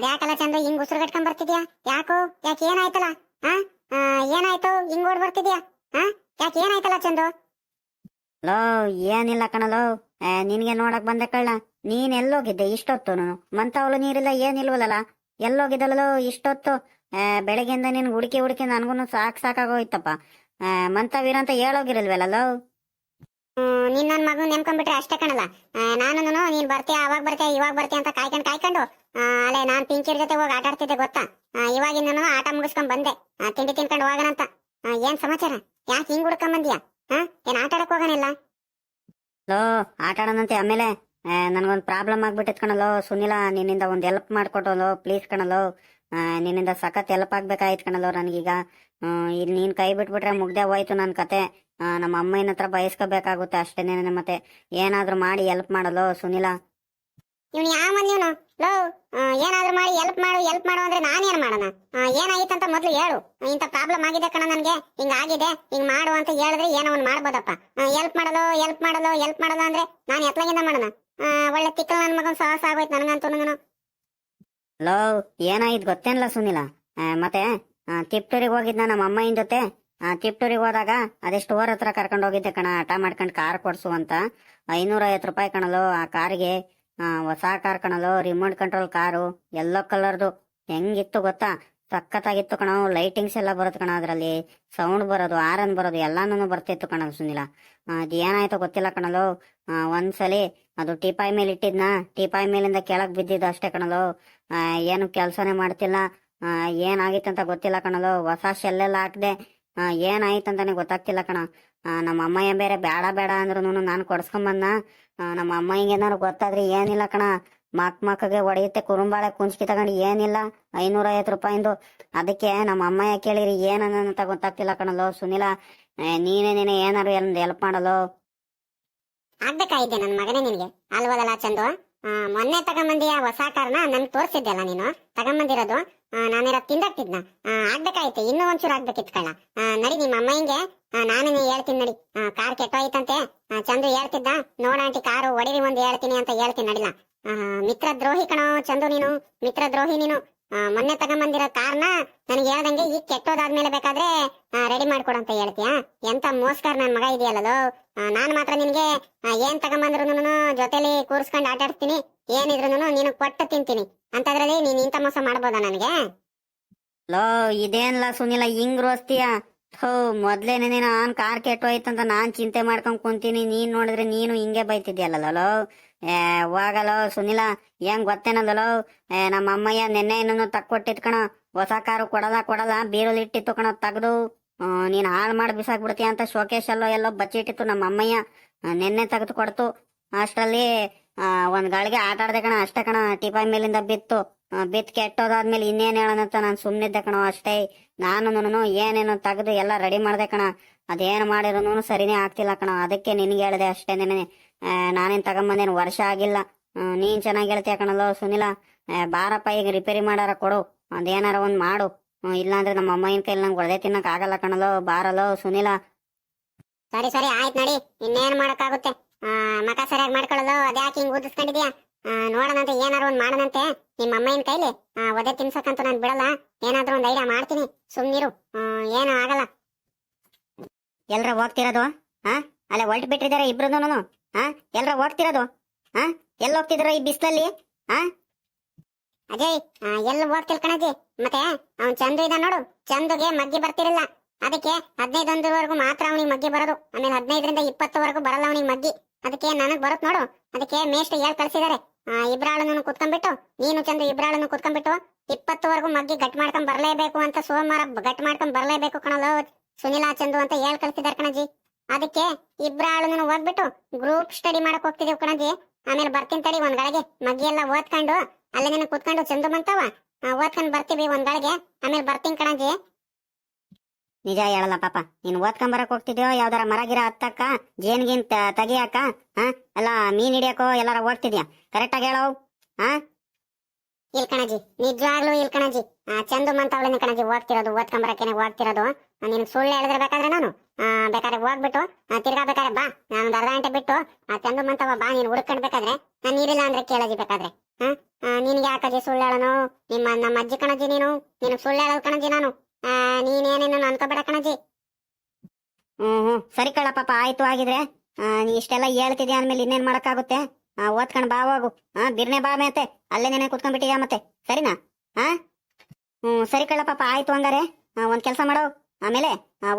ಅದ್ಯಾಕಲ್ಲ ಚಂದ್ರ ಹಿಂಗ್ ಉಸಿರು ಕಟ್ಕೊಂಡ್ ಬರ್ತಿದ್ಯಾ? ಯಾಕೋ? ಯಾಕೆ ಏನಾಯ್ತಲ್ಲ? ಆ? ಏನಾಯ್ತು? ಹಿಂಗ್ ಓಡ್ ಬರ್ತಿದ್ಯಾ? ಹಾ ಯಾಕೆ ಏನಾಯ್ತಲ್ಲ ಚಂದು ಲೋ ಏನಿಲ್ಲ ಕಣಲೋ. ಆ, ನಿನ್ಗೆ ನೋಡಕ್ ಬಂದೆ ಕಳ್ಳ. ನೀನ್ ಎಲ್ಲೋಗಿದ್ದೆ ಇಷ್ಟೊತ್ತು ಮಂತವಳು ನೀರಿಲ್ಲ ಏನಿಲ್ವಲ್ಲ ಎಲ್ಲೋಗಿದ್ದಲ್ಲೋ ಇಷ್ಟೊತ್ತು. ಆ, ಬೆಳಗ್ಗೆಯಿಂದ ನಿನ್ ಹುಡುಕಿ ಹುಡುಕಿ ನನ್ಗೂ ಸಾಕ್ ಸಾಕಾಗೋಯ್ತಪ್ಪ. ಮಂತ ಮಂತವೀರ ಅಂತ ಹೇಳೋಗಿರಲ್ವಲ್ಲ ಹ್ಮ್, ನಿನ್ನ ನನ್ ಮಗನ್ ನೆನ್ಕೊಂಡ್ಬಿಟ್ರೆ ಅಷ್ಟೇ ಕಣಲ್ಲ ನಾನು ನೀನ್ ಬರ್ತೀಯ ಅವಾಗ ಬರ್ತೀಯ ಇವಾಗ ಬರ್ತೀಯ ಅಂತ ಕಾಯ್ಕೊಂಡ್ ಕಾಯ್ಕೊಂಡು ಆ, ಅಲ್ಲೇ ನಾನ್ ಪಿಂಕಿರ್ ಜೊತೆ ಹೋಗಿ ಆಟ ಆಡ್ತಿದ್ದೆ ಗೊತ್ತಾ? ಇವಾಗ ಇವಾಗಿಂದ ಆಟ ಮುಗಿಸ್ಕೊಂಡ್ ಬಂದೆ. ತಿಂಡಿ ತಿನ್ಕೊಂಡು ಹೋಗೋಣಂತ ಏನ್ ಸಮಾಚಾರ? ಯಾಕೆ ಹಿಂಗ್ ಹುಡ್ಕೊಂಡ್ ಬಂದ್ಯಾ ಏನ್ ಆಟ ಆಡಕ್ ಹೋಗೋಣಿಲ್ಲ ಲೋ ಆಟ ಆಡೋಣಂತೆ ಆಮೇಲೆ. ನನ್ಗೊಂದು ಪ್ರಾಬ್ಲಮ್ ಆಗ್ಬಿಟ್ಟಿತ್ ಕಣಲೋ ಸುನಿಲ ನಿನ್ನಿಂದ ಒಂದ್ ಹೆಲ್ಪ್ ಮಾಡ್ಕೊಟ್ಟೋಲೋ ಪ್ಲೀಸ್ ಕಣಲೋ ನಿನ್ನಿಂದ ಸಖತ್ ಹೆಲ್ಪ್ ಆಗ್ಬೇಕಾಯ್ತು ಕಣಲೋ ನನಗೀಗ. ಇಲ್ಲಿ ನೀನ್ ಕೈ ಬಿಟ್ಬಿಟ್ರೆ ಮುಗ್ದೆ ಹೋಯ್ತು ನನ್ನ ಕತೆ. ನಮ್ಮ ಅಮ್ಮನ ಹತ್ರ ಬಯಸ್ಕೋಬೇಕಾಗುತ್ತೆ ಅಷ್ಟೇನೆ ಮತ್ತೆ. ಏನಾದ್ರೂ ಮಾಡಿ ಹೆಲ್ಪ್ ಮಾಡಲೋ ಸುನಿಲ. ಇವನು ಯಾವ ಇವನು ಲೋ ಏನಾದ್ರೂ ಮಾಡಿ ಎಲ್ಪ್ ಮಾಡು ಎಲ್ಪ್ ಮಾಡು ಅಂದ್ರೆ ನಾನೇನ್ ಮಾಡೋಣ? ಆ, ಏನಾಗಿತ್ತು ಅಂತ ಮೊದ್ಲು ಹೇಳು. ಇಂಥ ಪ್ರಾಬ್ಲಮ್ ಆಗಿದೆ ಕಣ ನನ್ಗೆ. ಹಿಂಗಾಗಿದೆ ಹಿಂಗ್ ಮಾಡು ಅಂತ ಹೇಳಿದ್ರೆ ಏನೋ ಒಂದ್ ಮಾಡ್ಬೋದಪ್ಪ. ಹೆಲ್ಪ್ ಮಾಡಲು ಎಲ್ಪ್ ಮಾಡಲು ಹೆಲ್ಪ್ ಮಾಡಲು ಅಂದ್ರೆ ನಾನು ಎತ್ಲಾಗಿಂದ ಮಾಡೋಣ? ಒಳ್ಳೆ ತಿಕ್ಕಲ್ ನನ್ ಮಗನ್ ಸಾಹಸ ಆಗೋಯ್ತು ನನಗಂತೂ ಲೋ ಏನಾಯ್ತು ಗೊತ್ತೇನಲ್ಲ ಸುನಿಲ? ಮತ್ತೆ ತಿಪ್ಟೂರಿಗೆ ಹೋಗಿದ್ನ ನಮ್ಮ ಅಮ್ಮನ ಜೊತೆ? ತಿಪ್ಟೂರಿಗೆ ಹೋದಾಗ ಅದೆಷ್ಟು ಓರ್ ಹತ್ರ ಕರ್ಕೊಂಡು ಹೋಗಿದ್ದೆ ಕಣ ಆಟ ಮಾಡ್ಕೊಂಡು ಕಾರ್ ಕೊಡ್ಸು ಅಂತ. ಐನೂರ ಐವತ್ತು ರೂಪಾಯಿ ಕಣಲು ಆ ಕಾರಿಗೆ. ಹೊಸ ಕಾರ್ ಕಣಲು ರಿಮೋಟ್ ಕಂಟ್ರೋಲ್ ಕಾರು, ಎಲ್ಲೋ ಕಲರ್ದು ಹೆಂಗಿತ್ತು ಗೊತ್ತಾ? ಸಖತ್ತಾಗಿತ್ತು ಕಣ ಲೈಟಿಂಗ್ಸ್ ಎಲ್ಲ ಬರುತ್ತೆ ಕಣ ಅದರಲ್ಲಿ. ಸೌಂಡ್ ಬರೋದು ಆರನ್ ಬರೋದು ಎಲ್ಲಾನು ಬರ್ತಿತ್ತು ಕಣ ಸುನಿಲ. ಅದು ಏನಾಯ್ತು ಗೊತ್ತಿಲ್ಲ ಕಣಲು ಒಂದ್ಸಲಿ ಅದು ಟೀಪಾಯ್ ಮೇಲೆ ಇಟ್ಟಿದ್ನ? ಟೀಪಾಯಿ ಮೇಲಿಂದ ಕೆಳಗೆ ಬಿದ್ದಿದ್ದು ಅಷ್ಟೇ ಕಣಲು ಏನು ಕೆಲಸನೇ ಮಾಡ್ತಿಲ್ಲ. ಏನಾಗಿತ್ತು ಅಂತ ಗೊತ್ತಿಲ್ಲ ಕಣಲು ಹೊಸ ಶೆಲ್ಲೆಲ್ಲ ಹಾಕ್ದೆ. ಆ, ಏನಾಯ್ತು ಅಂತಾನೆ ಗೊತ್ತಾಗ್ತಿಲ್ಲ ಕಣ. ನಮ್ಮ ಅಮ್ಮಯ್ಯ ಬೇರೆ ಬೇಡ ಬೇಡ ಅಂದ್ರೂ ನಾನು ಕೊಡ್ಸ್ಕೊಂಬಂದ ನಮ್ಮ ಅಮ್ಮಯ್ಯಂಗೆ ಏನಾರು ಗೊತ್ತಾದ್ರೆ ಏನಿಲ್ಲ ಕಣ. ಮಕ್ ಮಕ್ಕಗೆ ಒಡೆಯುತ್ತೆ ಕುರುಂಬಾಳೆ ಕುಂಚ್ಕಿ ತಗೊಂಡು ಏನಿಲ್ಲ ಐನೂರ ಐವತ್ತು ರೂಪಾಯಿಂದು. ಅದಕ್ಕೆ ನಮ್ಮ ಅಮ್ಮಯ್ಯ ಕೇಳಿರಿ ಏನಂತ ಗೊತ್ತಾಗ್ತಿಲ್ಲ ಕಣಲೋ ಸುನಿಲ ನೀನೇ ನೀನೆ ಏನಾರು ಹೆಲ್ಪ್ ಮಾಡಲು. ಆಗ್ಬೇಕಾಗಿದ್ದೆ ನನ್ನ ಮಗನೇ ನಿನಗೆ. ಅಲ್ವದಲ್ಲ ಚಂದು? ಮೊನ್ನೆ ತಗೊಂಬಂದಿಯ ಹೊಸ ಕಾರ್ನ ನನ್ ತೋರ್ಸಿದ್ದೆಲ್ಲ ನೀನು? ತಗೊಂಬಂದಿರೋದು? ನಾನಿರೋ ತಿಂದಾಕ್ತಿದ್ನ. ಆಗ್ಬೇಕಾಯ್ತು ಇನ್ನೂ ಒಂಚೂರು ಆಗ್ಬೇಕಿತ್ತು ಆ, ನಡಿ ನಿಮ್ಮ ಅಮ್ಮಂಗೆ ನಾನೇ ಹೇಳ್ತೀನಿ ನಡಿ. ಕಾರ್ ಕೆಟ್ಟೋಯ್ತಂತೆ. ಆ, ಚಂದು ಹೇಳ್ತಿದ್ದ. ನೋಡ ಆಂಟಿ ಕಾರು ಒಡಿರಿ ಒಂದು ಹೇಳ್ತೀನಿ ಅಂತ ಹೇಳ್ತೀನಿ ನಡಿಲ್ಲ ಮಿತ್ರ ದ್ರೋಹಿ ಕಣೋ ಚಂದು ನೀನು. ಮಿತ್ರ ದ್ರೋಹಿ ನೀನು. ಮೊನ್ನೆ ತಗೊಂಬಂದಿರೋ ಕಾರ್ನ ನನಗೆ ಹೇಳ್ದಂಗೆ ಈಗ ಕೆಟ್ಟೋದಾದ್ಮೇಲೆ ಬೇಕಾದ್ರೆ ರೆಡಿ ಮಾಡ್ಕೊಡಂತ ಹೇಳ್ತೀಯಾ? ಎಂತ ಮೋಸ್ಕರ್ ನನ್ನ ಮಗ ಇದೆಯಲ್ಲದು ನಾನು ಮಾತ್ರ ನಿನಗೆ ಏನ್ ತಗೊಂಬಂದ್ರು ಜೊತೆಲಿ ಕೂರಿಸ್ಕೊಂಡು ಆಟಾಡ್ತೀನಿ ಏನಿದ್ರು ನೀನು ಕೊಟ್ಟು ತಿಂತೀನಿ. ಅಂತದ್ರಲ್ಲಿ ನೀನ್ ಇಂಥ ಮೋಸ ಮಾಡ್ಬೋದಾ ನನಗೆ? ಲೋ, ಇದೇನ್ಲ ಸುನಿಲ, ಹಿಂಗ್ ರೋಸ್ತೀಯ? ಥೋ, ಮೊದ್ಲೇನೆ ನೀನು ನಾನ್ ಕಾರ್ ಅಂತ ನಾನ್ ಚಿಂತೆ ಮಾಡ್ಕೊಂಡ್ ಕುಂತೀನಿ. ನೀನ್ ನೋಡಿದ್ರೆ ನೀನು ಹಿಂಗೆ ಬೈತಿದ್ಯಲ್ಲೋ ಏ ಹೋಗಲೋ ಸುನಿಲ ಏನ್ ಗೊತ್ತೇನಲ್ಲೋ ನಮ್ಮ ಅಮ್ಮಯ್ಯ ನಿನ್ನೆ ಏನನ್ನು ತಕ್ಕೊಟ್ಟಿತ್ ಕಣ. ಹೊಸ ಕಾರು ಕೊಡಲ್ಲ ಕೊಡಲ್ಲ ಬೀರಲ್ಲಿ ಇಟ್ಟಿತ್ತು ಕಣ ತೆಗ್ದು. ನೀನ್ ಹಾಳು ಮಾಡಿ ಬಿಸಾಕ್ಬಿಡ್ತೀಯ ಅಂತ ಶೋಕೇಶ್ ಎಲ್ಲೋ ಎಲ್ಲೋ ಬಚ್ಚಿಟ್ಟಿತ್ತು ನಮ್ಮ ಅಮ್ಮಯ್ಯ ನಿನ್ನೆ ತೆಗೆದು ಕೊಡ್ತು. ಅಷ್ಟರಲ್ಲಿ ಒಂದ್ ಗಳಿಗೆ ಆಟ ಆಡ್ದೆ ಕಣ, ಅಷ್ಟೇ ಕಣ, ಟಿಪಾಯ್ ಮೇಲಿಂದ ಬಿತ್ತು. ಬಿತ್ ಕೆಟ್ಟೋದಾದ್ಮೇಲೆ ಇನ್ನೇನ್ ಹೇಳೋಣಂತ ನಾನು ಸುಮ್ನಿದ್ದೆ ಕಣ, ಅಷ್ಟೇ. ನಾನು ಏನೇನು ತೆಗೆದು ಎಲ್ಲ ರೆಡಿ ಮಾಡ್ದೆ ಕಣ. ಅದೇನು ಮಾಡಿರೋನು ಸರಿನೇ ಆಗ್ತಿಲ್ಲ ಕಣ. ಅದಕ್ಕೆ ನಿನ್ಗೆ ಹೇಳಿದೆ ಅಷ್ಟೇನೇನೆ ನಿನ್ನೆ. ನಾನೇನ್ ತಗೊಂಬಂದೇನು ವರ್ಷ ಆಗಿಲ್ಲ. ನೀನ್ ಚೆನ್ನಾಗಿ ಹೇಳ್ತೀಯ ಕಣಲ್ಲೋ ಸುನಿಲ. ಬಾರಪ್ಪ, ಈಗ ರಿಪೇರಿ ಮಾಡಾರ ಕೊಡು. ಅದೇನಾರ ಒಂದ್ ಮಾಡು. ಇಲ್ಲಾಂದ್ರೆ ನಮ್ಮ ಅಮ್ಮನ ಕೈಲಿ ನಂಗೆ ಒಳದೆ ತಿನ್ನಕ್ ಆಗಲ್ಲ ಕಣಲೋ ಬಾರಲೋ ಸುನಿಲ. ಸರಿ ಸರಿ, ಆಯ್ತು ನಡಿ. ಇನ್ನೇನ್ ಮಾಡಕ್ಕಾಗುತ್ತೆ? ಆ, ಮಕ ಸರಿಯಾಗಿ ಮಾಡ್ಕೊಳ್ಳೋದು ಅದ್ಯಾಕೆ ಹಿಂಗ್ ಊದಿಸ್ಕೊಂಡಿದ್ಯಾ ನೋಡೋಣಂತೆ ಏನಾರು ಒಂದ್ ಮಾಡೋಣಂತೆ. ನಿಮ್ಮ ಅಮ್ಮನ ಕೈಲಿ ಒದೆ ತಿನ್ಸಕ್ಕಂತೂ ನಾನು ಬಿಡಲ್ಲ. ಏನಾದ್ರೂ ಒಂದ್ ಐಡಿಯಾ ಮಾಡ್ತೀನಿ. ಸುಮ್ನಿರು. ಏನೋ ಆಗಲ್ಲ. ಎಲ್ರ ಹೋಗ್ತಿರೋದು? ಹಾ ಅಲ್ಲೇ ಹೊಲ್ಟ್ ಬಿಟ್ಟಿದಾರೆ ಇಬ್ರು ಹಾ ಎಲ್ರ ಹೋಗ್ತಿರೋದು? ಹಾ ಎಲ್ಲಿ ಹೋಗ್ತಿದ್ರ ಈ ಬಿಸ್ಲಲ್ಲಿ? ಹಾ ಅಜಯ್ ಎಲ್ಲಿ ಹೋಗ್ತಿಲ್ ಕಣಜಿ? ಮತ್ತೆ ಅವ್ನ್ ಚಂದು ಇದ ನೋಡು. ಚಂದಗೆ ಮಗ್ಗಿ ಬರ್ತಿರಲ್ಲ ಅದಕ್ಕೆ ಹದಿನೈದೊಂದರವರೆಗೂ ಮಾತ್ರ ಅವನಿಗೆ ಮಗ್ಗಿ ಬರೋದು. ಆಮೇಲೆ ಹದಿನೈದರಿಂದ ಇಪ್ಪತ್ತವರೆಗೂ ಬರಲ್ಲ ಅವನಿಗೆ ಮಗ್ಗಿ. ಅದಕ್ಕೆ ನನಗ್ ಬರುತ್ ನೋಡು. ಅದಕ್ಕೆ ಮೇಷ್ಟ್ರು ಹೇಳ್ ಕಳ್ಸಿದಾರೆ? ಇಬ್ರಾಳನ್ನು ಕುತ್ಕೊಂಡ್ಬಿಟ್ಟು, ನೀನು ಚಂದು ಇಬ್ರಾಳನ್ನು ಕುತ್ಕೊಂಡ್ಬಿಟ್ಟು ಇಪ್ಪತ್ತುವರೆಗೂ ಮಗ್ಗಿ ಗಟ್ ಮಾಡ್ಕೊಂಡ್ ಬರ್ಲೇಬೇಕು ಅಂತ ಸೋಮವಾರ ಗಟ್ ಮಾಡ್ಕೊಂಡ್ ಬರ್ಲೇಬೇಕು ಕಣಲೋ ಸುನಿಲಾ, ಚಂದು ಅಂತ ಹೇಳ್ ಕಳ್ಸಿದಾರೆ ಕಣಜಿ ಅದಕ್ಕೆ ಇಬ್ರಾಳನ್ನು ಓದ್ಬಿಟ್ಟು ಗ್ರೂಪ್ ಸ್ಟಡಿ ಮಾಡಕ್ ಹೋಗ್ತಿದೀವಿ ಕಣಜಿ ಆಮೇಲೆ ಬರ್ತೀನಿ ತಡಿ ಒಂದ್ ಗಳಿಗೆ. ಮಗ್ಗಿ ಎಲ್ಲ ಓದ್ಕೊಂಡು, ಅಲ್ಲೇ ಕುತ್ಕೊಂಡು ಚಂದು ಬಂತವ ಓದ್ಕೊಂಡ್ ಬರ್ತೀವಿ ಒಂದ್ ಆಮೇಲೆ ಬರ್ತೀನಿ ಕಣಜಿ ನಿಜ ಹೇಳಲ್ಲ ಪಾಪ. ನೀನ್ ಓದ್ಕೊಂಡ್ ಬರಕ್ ಹೋಗ್ತಿದ್ಯೋ, ಯಾವ್ದಾರ ಮರ ಗಿರ ಹತ್ತಕ್ಕ, ಜೇನ್ಗಿನ್ ತ- ತೆಗಿಯಕ್ಕ ಹಾ ಎಲ್ಲ ಮೀನ್ ಹಿಡಿಯಕೋ, ಎಲ್ಲಾರ ಓಡ್ತಿದ್ಯಾ ಕರೆಕ್ಟ್ ಆಗಿ ಹೇಳೋ ಹಾ ಇಲ್ ಕಣಜಿ, ನಿಜವಾಗ್ಲೂ ಇಲ್ ಕಣಜಿ. ಚಂದು ಮಂತವಳನೆ ಕಣಜಿ ಹೋಗ್ತಿರೋದು ಓದ್ಕೊಂಬರಕ್ಕೇನೆ ಓದ್ತಿರೋದು. ನಿನ್ ಸುಳ್ಳು ಹೇಳಿದ್ರೆ ಬೇಕಾದ್ರೆ ನಾನು ಬೇಕಾದ್ರೆ ಹೋಗ್ಬಿಟ್ಟು ತಿರ್ಗಾ ಬೇಕಾದ್ರೆ ಬಾ. ನಾನು ಅರ್ಧ ಗಂಟೆ ಬಿಟ್ಟು, ಆ, ಚಂದು ಮಂತವ ಬಾ, ನೀನ್ ಹುಡ್ಕೊಂಡ್ ಬೇಕಾದ್ರೆ ನಾನು ನೀರಿಲ್ಲ ಅಂದ್ರೆ ಕೇಳಜಿ ಬೇಕಾದ್ರೆ ಹಾ ನಿನ್ಗೆ ಯಾಕಜಿ ಸುಳ್ಳು ಹೇಳೋನು? ನಿಮ್ಮ ನಮ್ಮ ಅಜ್ಜಿ ಕಣಜಿ ನೀನು? ನಿನ್ ಸುಳ್ಳು ಹೇಳೋದು ಕಣಜಿ ನಾನು? ನೀನೇನೇನು ಅನ್ಕೋಬೇಡ ಕಣಜ್ಜಿ. ಹ್ಮ್ ಹ್ಮ್. ಸರಿ ಕಳ ಪಾಪ, ಆಯ್ತು ಆಗಿದ್ರೆ ಇಷ್ಟೆಲ್ಲ ಹೇಳ್ತಿದ್ಯಾ ಅಂದ್ಮೇಲೆ ಇನ್ನೇನ್ ಮಾಡಕ್ಕಾಗುತ್ತೆ? ಓದ್ಕೊಂಡ್ ಬಾ, ಹೋಗು. ಹಾ ಬಿರ್ನೆ ಬಾ ಮತ್ತೆ. ಅಲ್ಲೇ ನೆನೆ ಕುತ್ಕೊಂಡ್ಬಿಟ್ಟಿದ್ಯಾ ಮತ್ತೆ. ಸರಿನಾ? ಹಾ ಹ್ಮ್, ಸರಿ ಕಳ ಪಾಪ, ಆಯ್ತು ಹಂಗಾರೆ. ಒಂದ್ ಕೆಲಸ ಮಾಡೋ. ಆಮೇಲೆ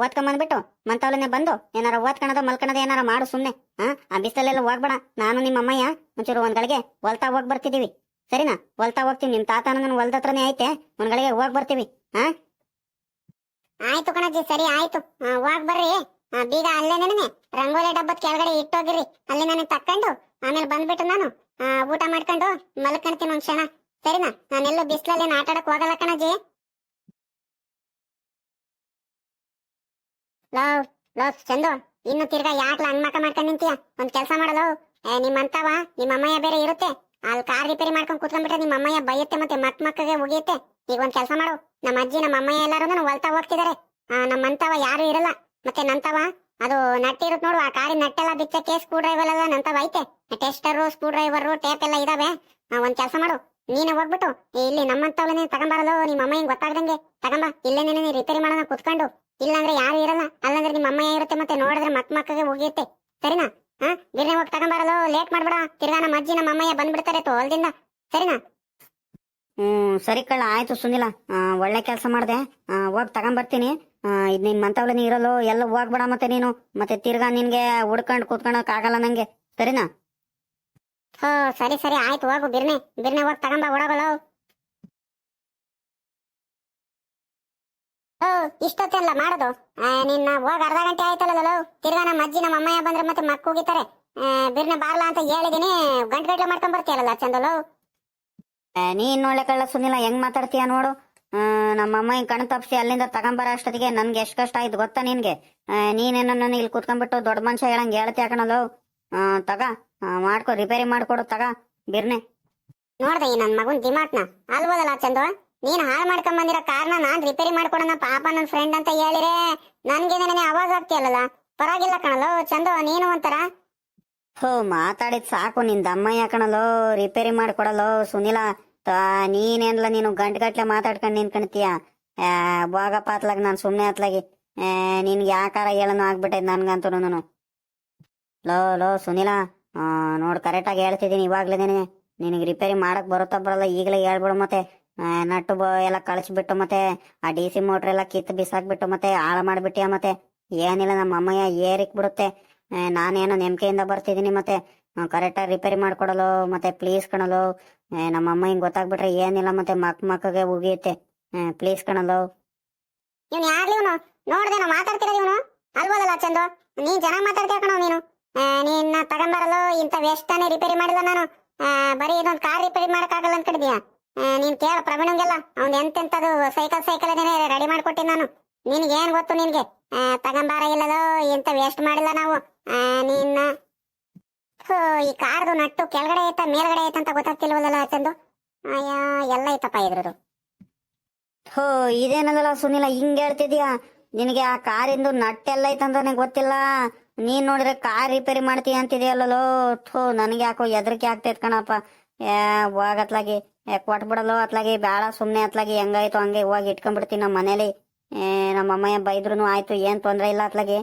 ಓದ್ಕೊಂಡ್ ಬಂದ್ಬಿಟ್ಟು ಮಂತವಲನೆ ಬಂದು ಏನಾರ ಓದ್ಕಣದ ಮಲ್ಕೊಳೋದು ಏನಾರ ಮಾಡು ಸುಮ್ನೆ. ಹಾ ಆ ಬಿಸಿಲೆಲ್ಲ ಹೋಗ್ಬೇಡ. ನಾನು ನಿಮ್ಮ ಅಮ್ಮಯ್ಯ ಒಂಚೂರು ಒಂದ್ಗಳಿಗೆ ಹೊಲ್ತಾ ಹೋಗ್ ಬರ್ತಿದೀವಿ ಸರಿನಾ? ಹೊಲ್ತಾ ಹೋಗ್ತೀವಿ. ನಿಮ್ ತಾತನ ನನ್ನ ಹೊಲ್ದ ಹತ್ರನೇ ಐತೆ ಒಂದ್ಗಳಿಗೆ ಹೋಗ್ ಬರ್ತೀವಿ. ಹಾ ಆಯ್ತು ಕಣಜ್ಜಿ, ಸರಿ ಆಯ್ತು. ಹೋಗ್ ಬರ್ರಿ. ಬೀಗ ನನಗೆ ರಂಗೋಲಿ ಡಬ್ಬದ ಕೆಳಗಡೆ ಇಟ್ಟೋಗಿರಿ ಅಲ್ಲಿ ನನಗೆ ತಕ್ಕೊಂಡು, ಆಮೇಲೆ ಬಂದ್ಬಿಟ್ಟು ನಾನು ಊಟ ಮಾಡ್ಕೊಂಡು ಮಲ್ಕೊಂಡ್ತೀನಿ ಒಂದ್ ಕ್ಷಣ. ಸರಿನಾ? ನಾನೆಲ್ಲೂ ಬಿಸಿಲಲ್ಲಿ ಆಟ ಆಡಕ್ ಹೋಗಲ್ಲ ಕಣಜ್ಜಿ. ಲೋ ಲೋ, ಚಂದು. ಇನ್ನು ತಿರ್ಗಾ ಯಾಕ್ಲ ಅನ್ಮಕ ಮಾಡ್ಕೊಂಡ್ ನಿಂತೀಯ? ಒಂದ್ ಕೆಲ್ಸ ಮಾಡಲು. ನಿಮ್ಮಂತವ ನಿಮ್ಮ ಅಮ್ಮಯ್ಯ ಬೇರೆ ಇರುತ್ತೆ. ಅಲ್ಲಿ ಕಾರ್ ರಿಪೇರಿ ಮಾಡ್ಕೊಂಡ್ ಕುತ್ಕೊಂಡ್ಬಿಟ್ರೆ ನಿಮ್ಮ ಅಮ್ಮಯ್ಯ ಬೈಯುತ್ತೆ ಮತ್ತೆ ಮತ್ ಮಕ್ಕಗೆ ಮುಗಿಯುತ್ತೆ ಈಗ ಒಂದ್ ಕೆಲಸ ಮಾಡು. ನಮ್ಮ ಅಜ್ಜಿ ನಮ್ಮ ಅಮ್ಮಯ್ಯ ಎಲ್ಲಾರು ಹೊಲ್ತಾ ಹೋಗ್ತಿದಾರೆ. ಆ, ನಮ್ಮಂತವ ಯಾರು ಇರಲ್ಲ. ಮತ್ತೆ ನಂತವ ಅದು ನಟ್ಟಿರುತ್ತೆ ನೋಡು ಆ ಕಾರಿನ ನಟ್ಟೆಲ್ಲ ಬಿಚ್ಚಕ್ಕೆ ಸ್ಕ್ರೂ ಡ್ರೈವರ್ ಎಲ್ಲ ನಂತವ ಐತೆ. ಟೆಸ್ಟರು ಸ್ಕ್ರೂ ಡ್ರೈವರು ಟೇಪ್ ಎಲ್ಲ ಇದಾವೆ ಒಂದ್ ಕೆಲಸ ಮಾಡು. ನೀನೇ ಹೋಗ್ಬಿಟ್ಟು ಇಲ್ಲಿ ನಮ್ಮಂತವ್ಲೆ ನೀನ್ ತಗೊಂಬರಲು ನಿಮ್ಮ ಅಮ್ಮ ಹಿಂಗ್ ಗೊತ್ತಾಗ್ದಂಗೆ. ತಗೊಂಬ ಇಲ್ಲೇ ನೀನು ರಿಪೇರಿ ಮಾಡೋಣ ಕುತ್ಕೊಂಡು. ಇಲ್ಲಾಂದ್ರೆ ಯಾರು ಇರಲ್ಲ. ಅಲ್ಲಂದ್ರೆ ನಿಮ್ಮ ಅಮ್ಮಯ್ಯ ಇರುತ್ತೆ ಮತ್ತೆ ನೋಡಿದ್ರೆ ಮತ್ ಮಕ್ಕಗೆ ಹೋಗಿರುತ್ತೆ ಸರಿನಾ? ಹಾ ಹೋಗಿ ತಗೊಂಬರಲು ಲೇಟ್ ಮಾಡ್ಬೇಡ. ತಿರ್ಗಾ ನಮ್ಮ ಅಜ್ಜಿ ನಮ್ಮ ಅಮ್ಮಯ್ಯ ಬಂದ್ಬಿಡ್ತಾರೆ ತೋ ಹೊಲ್ದಿಂದ ಸರಿನಾ? ಹ್ಮ್ ಸರಿ ಕಳ್ಳ ಆಯ್ತು ಸುನಿಲ. ಒಳ್ಳೆ ಕೆಲಸ ಮಾಡ್ದೆ. ಹೋಗಿ ತಗೊಂಬರ್ತೀನಿ. ಇದು ನಿನ್ ನೀ ಇರಲು ಎಲ್ಲ ಹೋಗ್ಬೇಡ ಮತ್ತೆ ನೀನು. ಮತ್ತೆ ತಿರ್ಗಾ ನಿನ್ಗೆ ಹುಡ್ಕೊಂಡ್ ಕೂತ್ಕೊಳಕ್ ಆಗಲ್ಲ ನಂಗೆ. ಸರಿನಾ? ಹೋ ಸರಿ ಸರಿ ಆಯ್ತು ಹೋಗು ಬಿರ್ನೆ ಬಿರ್ನೆ ಹೋಗಿ ತಗೊಂಬ ಓಡೋಗಲು ಇಷ್ಟೊತ್ತೆಲ್ಲ ಮಾಡೋದು. ನಿನ್ನ ಹೋಗ ಅರ್ಧ ಗಂಟೆ ಆಯ್ತಲ್ಲ ತಿರ್ಗಾ ನಮ್ಮ ಅಜ್ಜಿ ನಮ್ಮ ಅಮ್ಮಯ್ಯ ಬಂದ್ರೆ ಮತ್ತೆ ಮಕ್ಕ ಹೋಗಿತಾರೆ ಬಿರ್ನೆ ಬಾರ್ಲಾ ಅಂತ ಹೇಳಿದೀನಿ ಗಂಟೆ ಗಂಟೆ ಮಾಡ್ಕೊಂಡ್ ಬರ್ತೀಯಲ್ಲ ಚಂದಲು ನೀನ್ ನೋಡ್ಲೆ ಕಳ್ಳ ಸುನಿಲ್ಲ ಹೆಂಗ್ ಮಾತಾಡ್ತೀಯ ನೋಡು. ನಮ್ಮ ಅಮ್ಮ ಹಿಂಗ್ ಕಣ್ ತಪ್ಸಿ ಅಲ್ಲಿಂದ ತಗೊಂಬರ ಅಷ್ಟೊತ್ತಿಗೆ ನನ್ಗೆ ಎಷ್ಟು ಕಷ್ಟ ಆಯ್ತು ಗೊತ್ತಾ ನಿನ್ಗೆ? ನೀನೇನೋ ನನ್ನ ಇಲ್ಲಿ ಕುತ್ಕೊಂಡ್ಬಿಟ್ಟು ದೊಡ್ಡ ಮನುಷ್ಯ ಹೇಳಂಗ್ ಹೇಳ್ತಿ ಹಾಕಣಲು ತಗ ಮಾಡ್ಕೊ ರಿಪೇರಿ ಮಾಡ್ಕೊಡು ತಗ ಬಿರ್ನೆ. ನೋಡ್ದೆ ಈ ನನ್ ಮಗನ್ ದಿಮಾಟ್ನ ಅಲ್ಬೋದಲ್ಲ ಚಂದು? ನೀನ್ ಹಾಳು ಮಾಡ್ಕೊಂಡ್ ಬಂದಿರೋ ಕಾರ್ನ ನಾನ್ ರಿಪೇರಿ ಮಾಡ್ಕೊಡೋಣ ಪಾಪ ನನ್ ಫ್ರೆಂಡ್ ಅಂತ ಹೇಳಿರೆ. ನನ್ಗೆ ನನಗೆ ಅವಾಜ್ ಆಗ್ತಿಯಲ್ಲ ಪರವಾಗಿಲ್ಲ ಕಣಲೋ ಚಂದು, ನೀನು ಒಂಥರ. ಹೋ, ಮಾತಾಡಿದ್ ಸಾಕು ನಿನ್ ದಮ್ಮಯ್ಯ ಕಣಲೋ ರಿಪೇರಿ ಮಾಡ್ಕೊಡಲೋ ಸುನಿಲ. ನೀನೇನ್ಲ ನೀನು ಗಂಟ್ ಗಟ್ಲೆ ಮಾತಾಡ್ಕೊಂಡ್ ಕಣ್ತೀಯ ಬಾಗಪ್ಪ ಅತ್ಲಾಗ ನಾನು ಸುಮ್ನೆ ಅತ್ಲಾಗಿ ನಿನ್ಗೆ ಯಾಕಾರ ಹೇಳನು ಆಗ್ಬಿಟ್ಟೈತ್ ನನ್ಗಂತೂ ನಾನು ಲೋ ಲೋ, ಸುನಿಲ. ನೋಡ್ ಕರೆಕ್ಟಾಗಿ ಹೇಳ್ತಿದ್ದೀನಿ ಇವಾಗ್ಲೇನೆ ನಿನಗೆ ರಿಪೇರಿ ಮಾಡಕ್ ಬರುತ್ತಾ ಬರಲ್ಲ, ಈಗಲೇ ಹೇಳ್ಬಿಡು ಮತ್ತೆ. ನಟ್ಟು ಎಲ್ಲ ಕಳಿಸ್ಬಿಟ್ಟು ಮತ್ತೆ ಆ ಡಿ ಸಿ ಮೋಟ್ರ್ ಎಲ್ಲ ಕಿತ್ತು ಬಿಸಾಕ್ಬಿಟ್ಟು ಮತ್ತೆ ಹಾಳು ಮಾಡ್ಬಿಟ್ಟಿಯ ಮತ್ತೆ? ಏನಿಲ್ಲ ನಮ್ಮ ಅಮ್ಮಯ್ಯ ಏರಿಕ್ ಬಿಡುತ್ತೆ. ನಾನೇನೋ ನೆಮ್ಕೆಯಿಂದ ಬರ್ತಿದ್ದೀನಿ ಮತ್ತೆ. ಕರೆಕ್ಟಾಗಿ ರಿಪೇರಿ ಮಾಡ್ಕೊಡಲು ಮತ್ತೆ ಪ್ಲೀಸ್ ಕಣಲು ನಮ್ಮ ಅಮ್ಮ ಹಿಂಗ್ ಗೊತ್ತಾಗ್ಬಿಟ್ರೆ ಏನಿಲ್ಲ ಮತ್ತೆ ಮಕ್ ಮಕ್ಕಗೆ ಉಗಿಯುತ್ತೆ. ಪ್ಲೀಸ್ ಕಣಲು ಇವ್ನು ಯಾರ್ಲಿ ಇವನು? ನೋಡ್ದೇನೋ ಮಾತಾಡ್ತಿರೋದು ಇವನು? ಅಲ್ಬೋದಲ್ಲ ಚಂದು? ನೀನ್ ಜನ ಮಾತಾಡ್ತೀಯ ಕಣೋ ನೀನು? ಆ, ನಿನ್ನ ತಗೊಂಬರಲು ಇಂಥ ವೇಸ್ಟ್ ರಿಪೇರಿ ಮಾಡಿಲ್ಲ ನಾನು. ಬರೀ ಇದೊಂದು ಕಾರ್ ರಿಪೇರಿ ಮಾಡಕ್ಕಾಗಲ್ಲ ಅನ್ಕೊಂಡಿದ್ಯಾ ನೀನ್ ಕೇಳ ಪ್ರವೀಣಂಗೆಲ್ಲ. ಅವ್ನ್ ಎಂತೆಂತದು ಸೈಕಲ್ ಸೈಕಲ್ ರೆಡಿ ಮಾಡ್ಕೊಟ್ಟಿನಿ ನಾನು. ನಿನ್ಗೆ ಏನ್ ಗೊತ್ತು ನಿನ್ಗೆ? ತಗೊಂಬಾರ ಇಲ್ಲದೋ, ಎಂತ ವೇಸ್ಟ್ ಮಾಡಿಲ್ಲ ನಾವು. ನಿನ್ನ ಈ ಕಾರ್ದು ನಟ್ಟು ಕೆಳಗಡೆ ಐತ, ಮೇಲ್ಗಡೆ ಐತ ಅಂತ ಗೊತ್ತಾಗ್ತಿಲ್ವಲ್ಲ ಚಂದು? ಅಯ್ಯ, ಎಲ್ಲ ಐತಪ್ಪ ಇದ್ರದು. ಹೋ, ಇದೇನದಲ್ಲ ಸುನಿಲ, ಹಿಂಗ್ ಹೇಳ್ತಿದ್ಯಾ? ನಿನಗೆ ಆ ಕಾರಿಂದು ನಟ್ಟೆಲ್ಲ ಐತಂತಾನೆ ಗೊತ್ತಿಲ್ಲ. ನೀನ್ ನೋಡಿದ್ರೆ ಕಾರ್ ರಿಪೇರಿ ಮಾಡ್ತೀಯ ಅಂತಿದ್ಯಲ್ಲೋ ಥೋ ನನಗೆ ಯಾಕೋ ಹೆದರಿಕೆ ಆಗ್ತೈತ್ ಕಣಪ್ಪ. ಹೋಗತ್ಲಾಗಿ. ಕೊಟ್ಬಿಡಲು ಅತ್ಲಾಗಿ ಬೇಡ ಸುಮ್ನೆ ಅತ್ಲಾಗಿ, ಹೆಂಗಾಯ್ತು ಹಂಗೆ ಹೋಗಿ ಇಟ್ಕೊಂಡ್ಬಿಡ್ತೀನಿ ನಮ್ಮ ಮನೇಲಿ. ಏ, ನಮ್ಮ ಅಮ್ಮಯ್ಯ ಬೈದ್ರು ಆಯ್ತು, ಏನ್ ತೊಂದ್ರೆ ಇಲ್ಲ ಅತ್ಲಾಗಿ.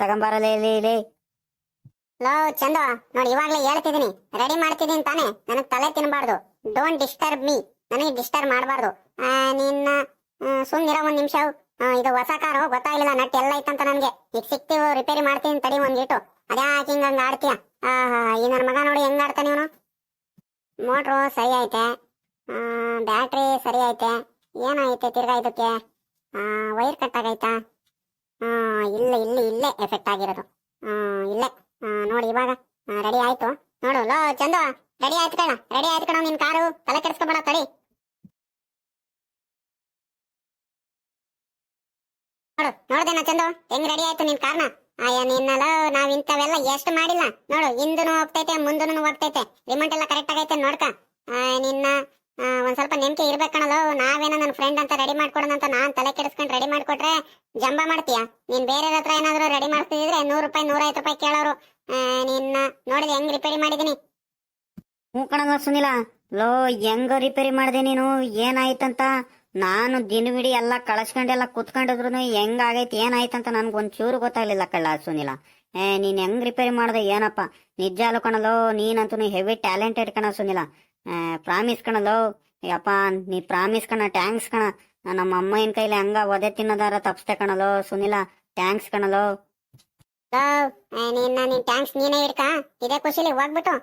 ತಗೊಂಬಾರಲ್ಲ ಇಲ್ಲಿ ಇಲ್ಲಿ. ಲೋ ಚಂದ ನೋಡಿ ಇವಾಗ್ಲೇ ಹೇಳ್ತಿದೀನಿ ರೆಡಿ ಮಾಡ್ತಿದೀನಿ ತಾನೆ. ನನಗ್ ತಲೆ ತಿನ್ಬಾರ್ದು. ಡೋಂಟ್ ಡಿಸ್ಟರ್ಬ್ ಮೀ ನನಗೆ ಡಿಸ್ಟರ್ಬ್ ಮಾಡಬಾರ್ದು. ನಿನ್ನ ಸುಮ್ನಿರೋ ಒಂದ್ ನಿಮಿಷ. ಇದು ಹೊಸ ಕಾರು, ಗೊತ್ತಾಗ್ಲಿಲ್ಲ, ನಟ್ ಎಲ್ಲ ಇತ್ತಂತ ನನಗೆ. ಈಗ ಸಿಕ್ತಿವು ರಿಪೇರಿ ಮಾಡ್ತೀನಿ, ತಡಿ ಒಂದ್ ಇಟ್ಟು. ಅದ್ಯಾಕೆ ಹಿಂಗ ಹಂಗ ಆಡ್ತೀಯ? ಈ ನನ್ನ ಮಗ ನೋಡಿ ಹೆಂಗ್ ಆಡ್ತಾನೆ ಇವನು. ಮೋಟ್ರು ಸರಿ ಐತೆ. ಬ್ಯಾಟ್ರಿ ಸರಿ ಐತೆ. ಏನಾಯ್ತೆ ತಿರ್ಗಾ ಇದಕ್ಕೆ? ವೈರ್ ಕಟ್ ಆಗೈತಾ ಇಲ್ಲ, ಇಲ್ಲಿ, ಇಲ್ಲೇ ಎಫೆಕ್ಟ್ ಆಗಿರೋದು. ಇಲ್ಲೇ. ನೋಡಿ ಇವಾಗ ರೆಡಿ ಆಯ್ತು. ನೋಡು, ಲೋ ಚಂದ ರೆಡಿ ಆಯ್ತು ಕಣ ರೆಡಿ ಆಯ್ತು ಕಣ ನಿನ್ ಕಾರು. ತಲೆ ಕೆಡಿಸ್ಕೊಬೇಡ, ತಡಿ. ನೋಡು, ನೋಡ್ದೇನ ಚಂದು ಹೆಂಗ್ ರೆಡಿ ಆಯ್ತು ನಿನ್ ಕಾರ್ನ? ಅಯ್ಯ ನಿನ್ನಲ್ಲ ನಾವ್ ಇಂಥವೆಲ್ಲ ಎಷ್ಟು ಮಾಡಿಲ್ಲ. ನೋಡು, ಹಿಂದನು ಹೋಗ್ತೈತೆ ಮುಂದೂನು ಹೋಗ್ತೈತೆ. ರಿಮೋಟ್ ಎಲ್ಲ ಕರೆಕ್ಟ್ ಆಗೈತೆ, ನೋಡ್ಕ. ನಿನ್ನ ಒಂದ್ ಸ್ವಲ್ಪ ನೆಮ್ಕೆ ಇರ್ಬೇಕಣಲ್ಲೋ ಕಣಲು ನಾವೇನೋ ನನ್ನ ಫ್ರೆಂಡ್ ಅಂತ ರೆಡಿ ಮಾಡ್ಕೊಡೋಣ ಅಂತ ನಾನ್ ತಲೆ ಕೆಡಿಸ್ಕೊಂಡು ರೆಡಿ ಮಾಡ್ಕೊಟ್ರೆ ಜಂಬ ಮಾಡ್ತೀಯ? ನೀನ್ ಬೇರೆ ಹತ್ರ ಏನಾದ್ರು ರೆಡಿ ಮಾಡ್ತಿದ್ರೆ ನೂರು ರೂಪಾಯಿ, ನೂರೈವತ್ತು ರೂಪಾಯಿ ಕೇಳೋರು. ನಿನ್ನ ನೋಡಿದ್ರೆ ಹೆಂಗ್ ರಿಪೇರಿ ಮಾಡಿದೀನಿ ಹ್ಞೂ ಕಣಗ ಸುನಿಲ. ಲೋ, ಹೆಂಗ ರಿಪೇರಿ ಮಾಡಿದೆ ನೀನು? ಏನಾಯ್ತಂತ? ನಾನು ದಿನವಿಡಿ ಎಲ್ಲ ಕಳಿಸ್ಕೊಂಡೆಲ್ಲ ಕುತ್ಕೊಂಡಿದ್ರು ಹೆಂಗಾಗೈತಿ ಏನಾಯ್ತಂತ ಚೂರು ಗೊತ್ತಾಗ್ಲಿಲ್ಲ ಕಳ್ಳ ಸುನಿಲ. ಏ, ನೀನ್ ಹೆಂಗ್ ರಿಪೇರಿ ಮಾಡ್ದೆ ಏನಪ್ಪ? ನಿಜ ಅಲ್ಲ ಕಣಲೋ ನೀನಂತೂ ಹೆವಿ ಟ್ಯಾಲೆಂಟೆಡ್ ಕಣ ಸುನಿಲ. ಪ್ರಾಮಿಸ್ ಕಣಲೋ ಯಪ್ಪ, ನೀ ಪ್ರಾಮಿಸ್ ಕಣ ಟ್ಯಾಂಕ್ಸ್ ಕಣ. ನಮ್ಮ ಅಮ್ಮನ ಕೈಲಿ ಹಂಗ ಒದೆ ತಿನ್ನೋದಾರ ತಪ್ಸ್ತೆ ಕಣಲೋ ಸುನಿಲ. ಟ್ಯಾಂಕ್ಸ್ ಕಣಲೋ ನಿನ್ನ ನಿನ್ ಟ್ಯಾಂಕ್ಸ್ ನೀನೇ ಇಡ್ಕ? ಇದೇ ಖುಷಿಲಿ ಹೋಗ್ಬಿಟ್ಟು.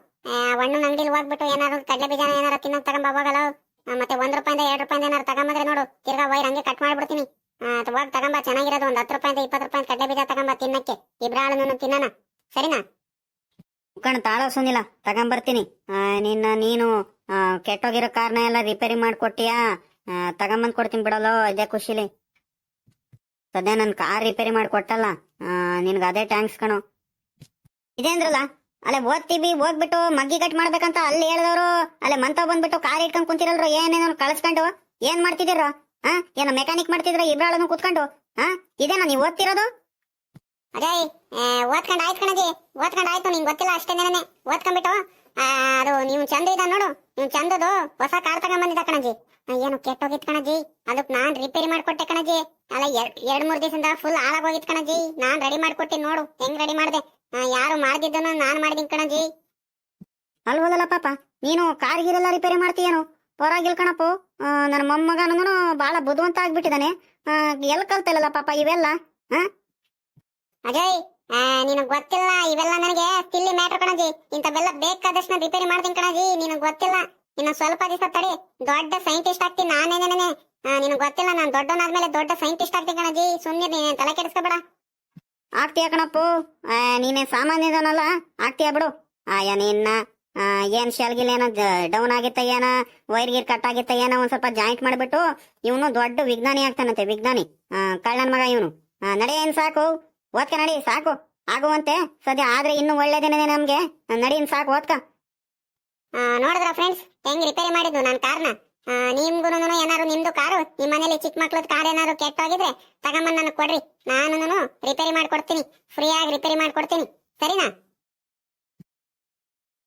ಒಣ್ಣನ ಅಂಗಡಿಲಿ ಹೋಗ್ಬಿಟ್ಟು ಏನಾರು ಕಡಲೆ ಬೀಜ ಏನಾರು ತಿನ್ನೋದ್ ತಗೊಂಡ್ ಹೋಗಲ್ಲ ಮತ್ತೆ ಒಂದ್ ರೂಪಾಯಿಂದ ಎರಡ್ ರೂಪಾಯಿಂದ ಏನಾರು ತಗೊಂಬಂದ್ರೆ ನೋಡು. ತಿರ್ಗಾ ವೈರ್ ಹಂಗೆ ಕಟ್ ಮಾಡ್ಬಿಡ್ತೀನಿ. ಹೋಗ್ ತಗೊಂಬ ಚೆನ್ನಾಗಿರೋದು. ಒಂದ್ ಹತ್ತು ರೂಪಾಯಿಂದ ಇಪ್ಪತ್ತು ರೂಪಾಯಿ ಕಡ್ಲೆ ಬೀಜ ತಗೊಂಬ ತಿನ್ನಕ್ಕೆ. ಇಬ್ರಾಳು ತಿನ್ನೋಣ. ಸರಿನಾ? ಕಣ್ ತಾಳೋ ಸುನಿಲ್ಲ ತಗೊಂಬರ್ತೀನಿ. ನಿನ್ನ ನೀನು ಕೆಟ್ಟೋಗಿರೋ ಕಾರ್ನ ಎಲ್ಲ ರಿಪೇರಿ ಮಾಡ್ಕೊಟ್ಟಿಯಾ. ತಗೊಂಬಂದ್ ಕೊಡ್ತೀನಿ ಬಿಡಲೋ ಇದೇ ಖುಷಿಲಿ. ಸದ್ಯ ನನ್ ಕಾರ್ ರಿಪೇರಿ ಮಾಡ್ಕೊಟ್ಟಲ್ಲ. ಆ, ನಿನ್ಗೆ ಅದೇ ಟ್ಯಾಂಕ್ಸ್ ಕಣೋ. ಇದೇಂದ್ರಲ್ಲ ಅಲ್ಲೇ ಓದ್ತೀವಿ ಹೋಗ್ಬಿಟ್ಟು ಮಗ್ಗಿ ಕಟ್ ಮಾಡ್ಬೇಕಂತ ಅಲ್ಲಿ ಹೇಳಿದವರು ಅಲ್ಲೇ ಮಂತ ಬಂದ್ಬಿಟ್ಟು ಕಾರ್ ಇಟ್ಕೊಂಡ್ ಕುಂತಿರಲ್ರು ಏನೇನೋ ಕಳಿಸ್ಕೊಂಡು ಏನ್ ಮಾಡ್ತಿದ್ದೀರೋ ಹಾ ಏನೋ ಮೆಕ್ಯಾನಿಕ್ ಮಾಡ್ತಿದ್ರ ಇಬ್ರಾಳನು ಕುತ್ಕೊಂಡು? ಹಾ ಇದೇನಾ ನೀವು ಓದ್ತಿರೋದು? ಅದೇ ಓದ್ಕೊಂಡು ಆಯ್ತು ಕಣಜಿ. ಓದ್ಕೊಂಡ್ ಆಯ್ತು, ನಿಂಗೆ ಗೊತ್ತಿಲ್ಲ ಅಷ್ಟೇ ನೆನೆ ಓದ್ಕೊಂಡ್ಬಿಟ್ಟು ಅದು ನೀವು ಚಂದ ಇದ ನೋಡು. ನೀವು ಚಂದದು ಹೊಸ ಕಾರ್ ತಗೊಂಡ್ಬಂದಿದ್ದ ಕಣಜಿ. ಏನು ಕೆಟ್ಟೋಗಿತ್ತು ಕಣಜಿ. ಅದಕ್ಕೆ ನಾನು ರಿಪೇರಿ ಮಾಡ್ಕೊಟ್ಟೆ ಕಣಜಿ. ಅಲ್ಲ ಎರಡ್ ಮೂರು ದಿವಸದಿಂದ ಫುಲ್ ಹಾಳಾಗೋಗಿತ್ತು ಕಣಜಿ. ನಾನು ರೆಡಿ ಮಾಡ್ಕೊಟ್ಟಿನಿ ನೋಡು. ಹೆಂಗ್ ರೆಡಿ ಮಾಡಿದೆ? ಯಾರು ಮಾಡ್ದಿದ್ದನ್ನು ನಾನು ಮಾಡಿದೀನಿ ಕಣಜಿ. ಅಲ್ವಲ್ಲ ಪಾಪ, ನೀನು ಕಾರ್ ಗೀರೆಲ್ಲ ರಿಪೇರಿ ಮಾಡ್ತೀಯೇನು? ಪರವಾಗಿಲ್ಲ ಕಣಪ್ಪು. ನನ್ನ ಮೊಮ್ಮಗನೂ ಬಹಳ ಬುದ್ಧಿವಂತ ಆಗ್ಬಿಟ್ಟಿದಾನೆ. ಎಲ್ ಕಲ್ತಲ್ಲ ಪಾಪ ಇವೆಲ್ಲ? ಅಜಯ್ ನಿನಗ್ ಗೊತ್ತಿಲ್ಲ, ಇವೆಲ್ಲ ನನಗೆ ಸ್ಟಿಲ್ಲಿ ಮ್ಯಾಟ್ರ್ ಕಣಜಿ. ಇಂಥವೆಲ್ಲ ಬೇಕಾದಷ್ಟು ರಿಪೇರಿ ಮಾಡ್ತೀನಿ ಕಣಜಿ, ನಿನಗ್ ಗೊತ್ತಿಲ್ಲ. ಇನ್ನ ಸ್ವಲ್ಪ ದಿವಸ ತಡಿ, ದೊಡ್ಡ ಸೈಂಟಿಸ್ಟ್ ಆಗ್ತೀನಿ ನಾನೇನೇನೆ ನಿನಗ್ ಗೊತ್ತಿಲ್ಲ, ನಾನು ದೊಡ್ಡವನಾದ್ಮೇಲೆ ದೊಡ್ಡ ಸೈಂಟಿಸ್ಟ್ ಆಗ್ತೀನಿ ಕಣಜಿ. ಸುಮ್ಮನೆ ನೀನ್ ತಲೆ ಕೆಡಿಸ್ಕೋಬೇಡ. ಆಗ್ತೀಯ ಕಣಪ್ಪು? ನೀನೇ ಸಾಮಾನ್ಯದನಲ್ಲ, ಆಗ್ತೀಯ ಬಿಡು. ಆಯ, ನಿನ್ನ ಏನ್ ಶೆಲ್ಗಿಲ್ ಏನೋ ಡೌನ್ ಆಗಿತ್ತ ಏನ ವೈರ್ ಗೀರ್ ಕಟ್ ಆಗಿತ್ತ ಏನೋ ಒಂದ್ ಸ್ವಲ್ಪ ಜಾಯಿಂಟ್ ಮಾಡ್ಬಿಟ್ಟು ಇವನು ದೊಡ್ಡ ವಿಜ್ಞಾನಿ ಆಗ್ತಾನಂತೆ, ವಿಜ್ಞಾನಿ. ಕಳ್ಳನ ಮಗ ಇವನು. ನಡಿ ಏನ್ ಸಾಕು? ಓದ್ಕ ನಡಿ, ಸಾಕು. ಆಗುವಂತೆ. ಸದ್ಯ ಆದ್ರೆ ಇನ್ನು ಒಳ್ಳೇದೇನೇ ನಮ್ಗೆ. ನಡಿ ಸಾಕು, ಓದ್ಕ. ನೋಡಿದ್ರ ಫ್ರೆಂಡ್ಸ್ ಹೆಂಗ್ ರಿಪೇರಿ ಮಾಡಿದ್ದು ನನ್ನ ಕಾರ್ನ? ನಿಮ್ಗೂ ಏನಾದ್ರು ನಿಮ್ದು ಕಾರು? ನಿಮ್ಮ ಮನೇಲಿ ಚಿಕ್ಕ ಮಕ್ಳದ್ ಕಾರ್ ಏನಾದ್ರು ಕೆಟ್ಟೋಗಿದ್ರೆ ತಗೊಂಬಂದ್ ನನಗೆ ಕೊಡ್ರಿ. ನಾನು ರಿಪೇರಿ ಮಾಡ್ಕೊಡ್ತೀನಿ. ಫ್ರೀಯಾಗಿ ರಿಪೇರಿ ಮಾಡ್ಕೊಡ್ತೀನಿ. ಸರಿನಾ?